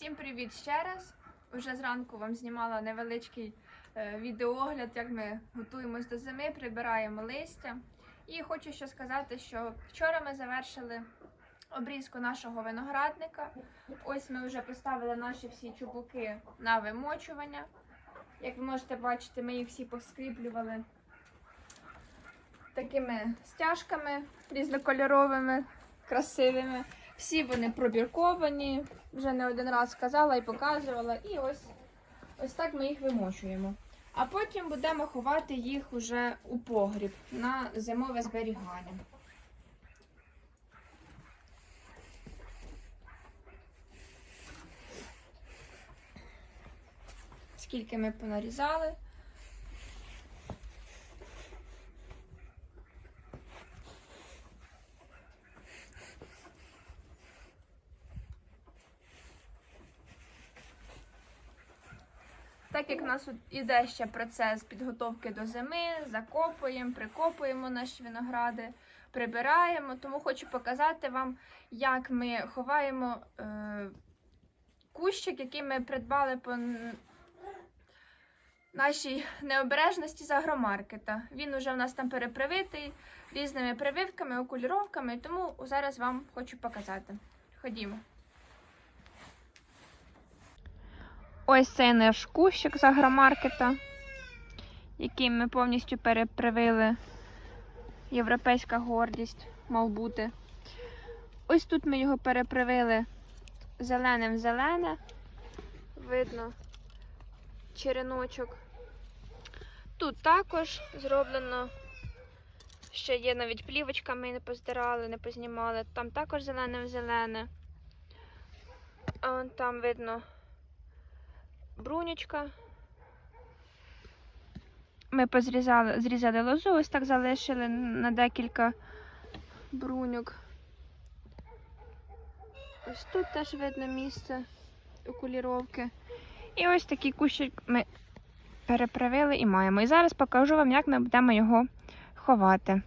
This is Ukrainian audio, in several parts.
Всім привіт ще раз. Уже зранку вам знімала невеличкий е, відеоогляд, як ми готуємось до зими, прибираємо листя. І хочу ще сказати, що вчора ми завершили обрізку нашого виноградника. Ось ми вже поставили наші всі чубуки на вимочування. Як ви можете бачити, ми їх всі поскріплювали такими стяжками різнокольоровими, красивими. Всі вони пробірковані, вже не один раз сказала і показувала. І ось, ось так ми їх вимочуємо. А потім будемо ховати їх уже у погріб на зимове зберігання. Скільки ми понарізали. Так як в нас іде ще процес підготовки до зими, закопуємо, прикопуємо наші виногради, прибираємо, тому хочу показати вам, як ми ховаємо е, кущик, який ми придбали по нашій необережності з агромаркета. Він уже в нас там перепривитий різними прививками, окуліровками, тому зараз вам хочу показати. Ходімо. Ось цей наш кущик з агромаркета, який ми повністю перепривили. Європейська гордість, мав бути. Ось тут ми його перепривили зеленим зелене. Видно череночок. Тут також зроблено. Ще є навіть плівочка, ми не поздирали, не познімали. Там також зелене-зелене. А вон там видно брунючка. Ми позрізали, зрізали лозу, ось так залишили на декілька бруньок. Ось тут теж видно місце окуліровки. І ось такий кущик ми переправили і маємо. І зараз покажу вам, як ми будемо його ховати.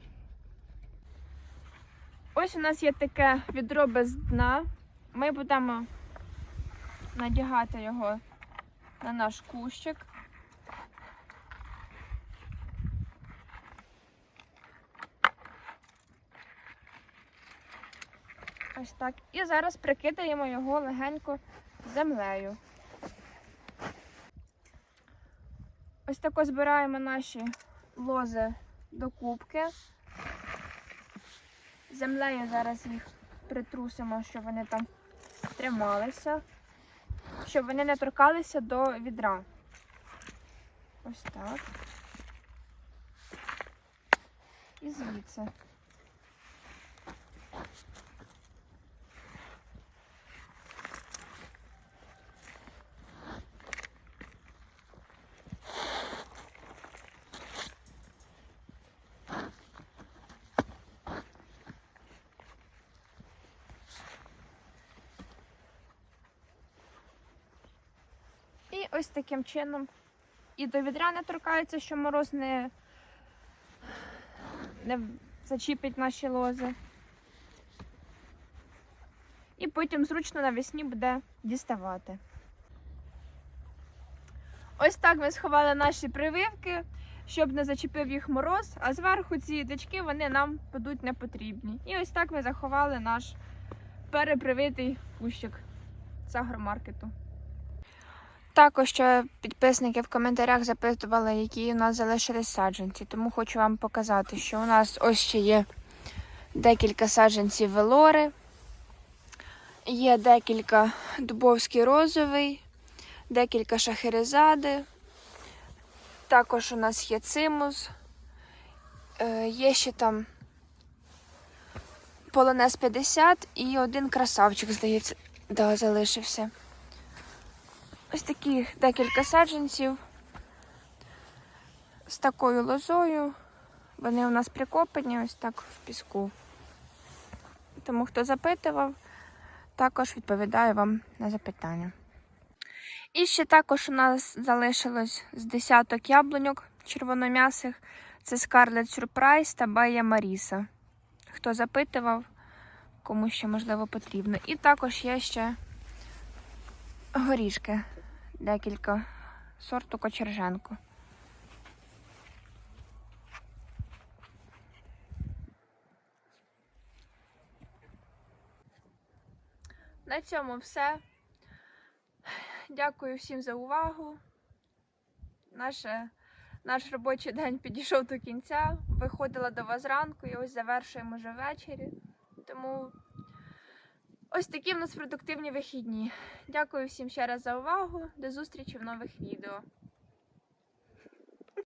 Ось у нас є таке відро без дна. Ми будемо надягати його на наш кущик. Ось так. І зараз прикидаємо його легенько землею. Ось тако збираємо наші лози до кубки. Землею зараз їх притрусимо, щоб вони там трималися щоб вони не торкалися до відра. Ось так. І звідси. Ось таким чином і до відра не торкається, що мороз не, не зачіпить наші лози. І потім зручно навесні буде діставати. Ось так ми сховали наші прививки, щоб не зачепив їх мороз, а зверху ці дички вони нам будуть не потрібні. І ось так ми заховали наш перепривитий кущик з агромаркету. Також підписники в коментарях запитували, які у нас залишились саджанці. Тому хочу вам показати, що у нас ось ще є декілька саджанців велори, є декілька дубовський розовий, декілька шахерезади. Також у нас є цимус, е, є ще там полонез 50 і один красавчик, здається, да, залишився. Ось такі декілька саджанців з такою лозою. Вони у нас прикопані ось так в піску. Тому хто запитував, також відповідаю вам на запитання. І ще також у нас залишилось з десяток яблуньок червоном'ясих. Це Scarlet Surprise та Бая Маріса. Хто запитував, кому ще можливо потрібно. І також є ще горішки. Декілька сорту кочерженко. На цьому все. Дякую всім за увагу. Наше, наш робочий день підійшов до кінця. Виходила до вас зранку і ось завершуємо вже ввечері. Тому ось такі в нас продуктивні вихідні. Дякую всім ще раз за увагу. До зустрічі в нових відео.